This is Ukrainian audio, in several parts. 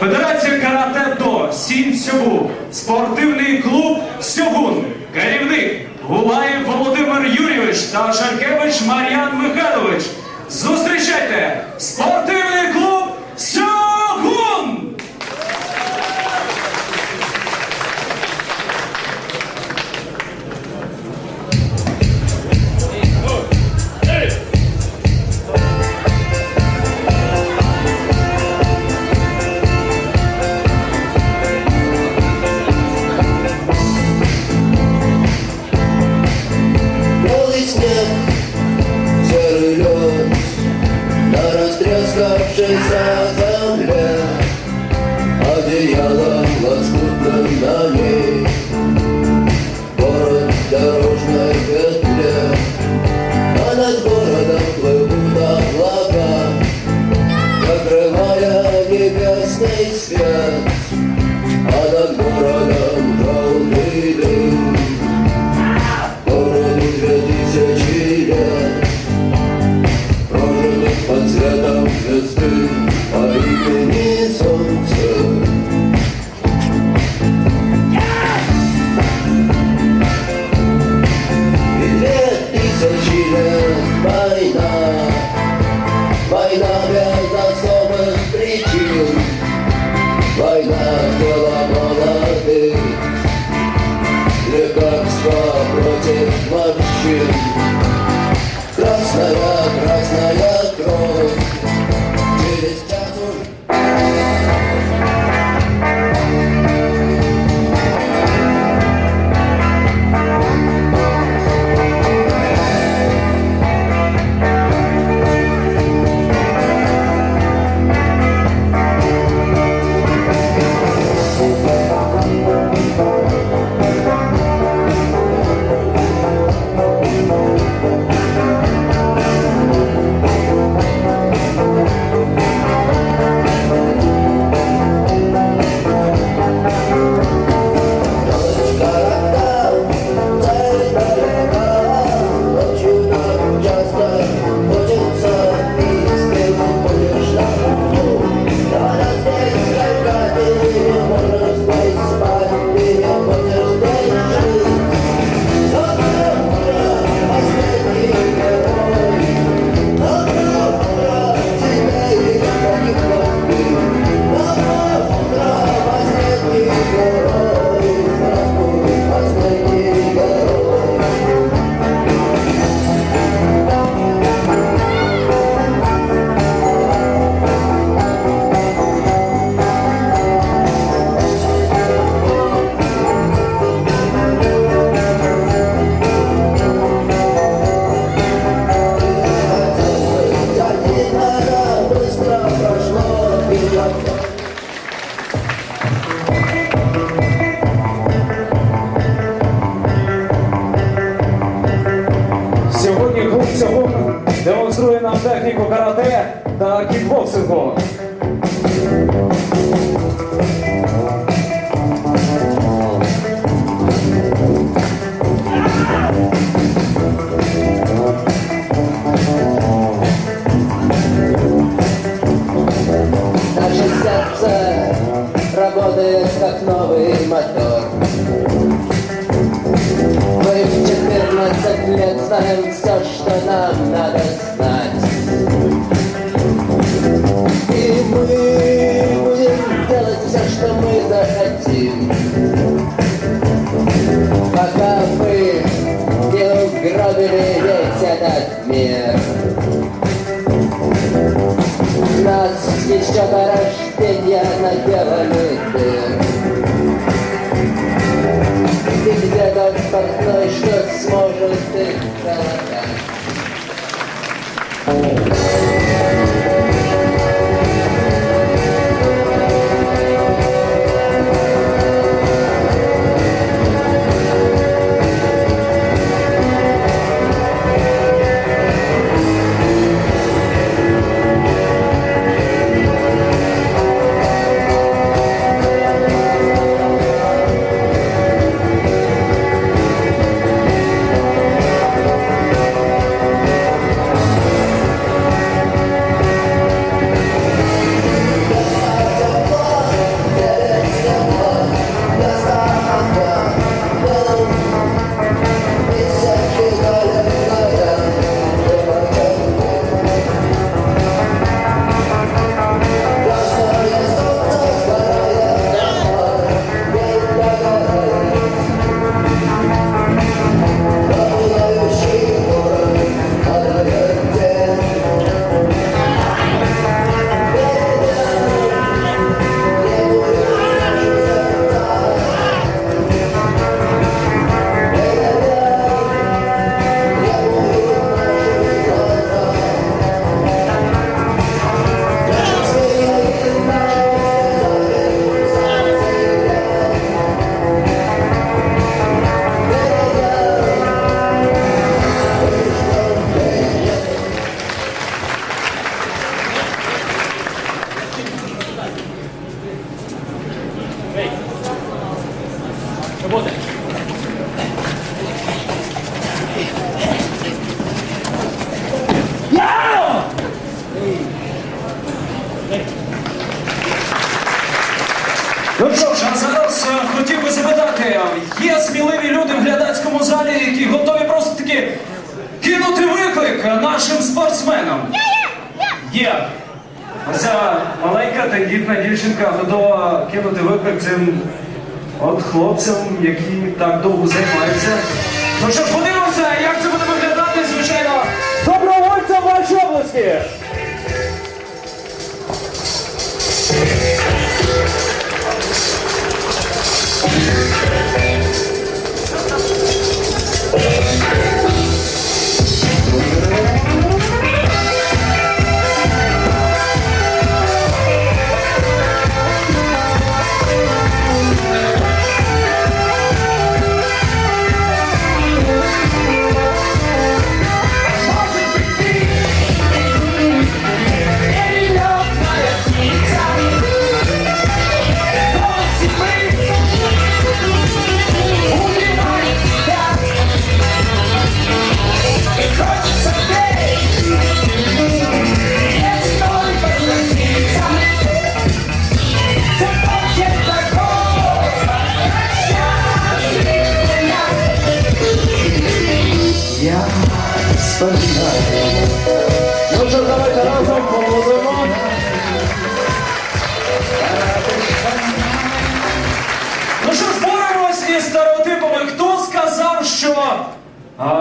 Федерація карате-до Сінь Сьогу, спортивний клуб Сьогун, керівник Гулаєв Володимир Юрійович та Шаркевич Мар'ян Михайлович. Зустрічайте спортивний! Сьогодні Гурцевук демонструє нам техніку карате та кікбоксингу. знаем все, что нам надо знать. И мы будем делать все, что мы захотим. Пока мы не угробили весь этот мир. Нас еще до рождения наделали дыр. Глядацькому які готові просто таки кинути виклик нашим спортсменам? Є. Оця маленька тендітна дівчинка готова кинути виклик цим от хлопцям, які так довго займаються. Ну що ж, подивимося, як це буде виглядати, звичайно. Добровольцям ваші обласки! Я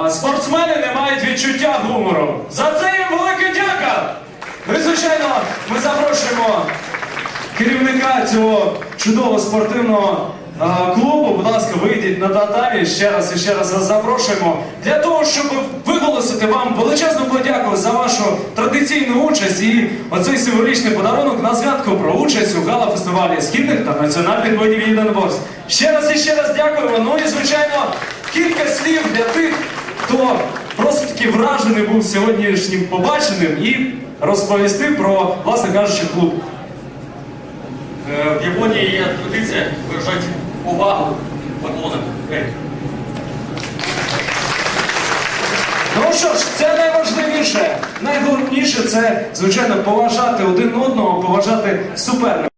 спортсмени не мають відчуття гумору? За це їм велика дяка! Ну звичайно, ми запрошуємо керівника цього чудового спортивного клубу. Будь ласка, вийдіть на татамі. Ще раз і ще раз вас запрошуємо для того, щоб виголосити вам величезну подяку за вашу традиційну участь і оцей символічний подарунок на згадку про участь у гала-фестивалі східних та національних видів єдиноборств. Ще раз і ще раз дякуємо. Ну і звичайно, кілька слів для тих, хто просто таки вражений був сьогоднішнім побаченим і розповісти про, власне кажучи, клуб. Е, В Японії є традиція виражати увагу поклонам. Е, Ну що ж, це найважливіше. Найголовніше це, звичайно, поважати один одного, поважати суперника.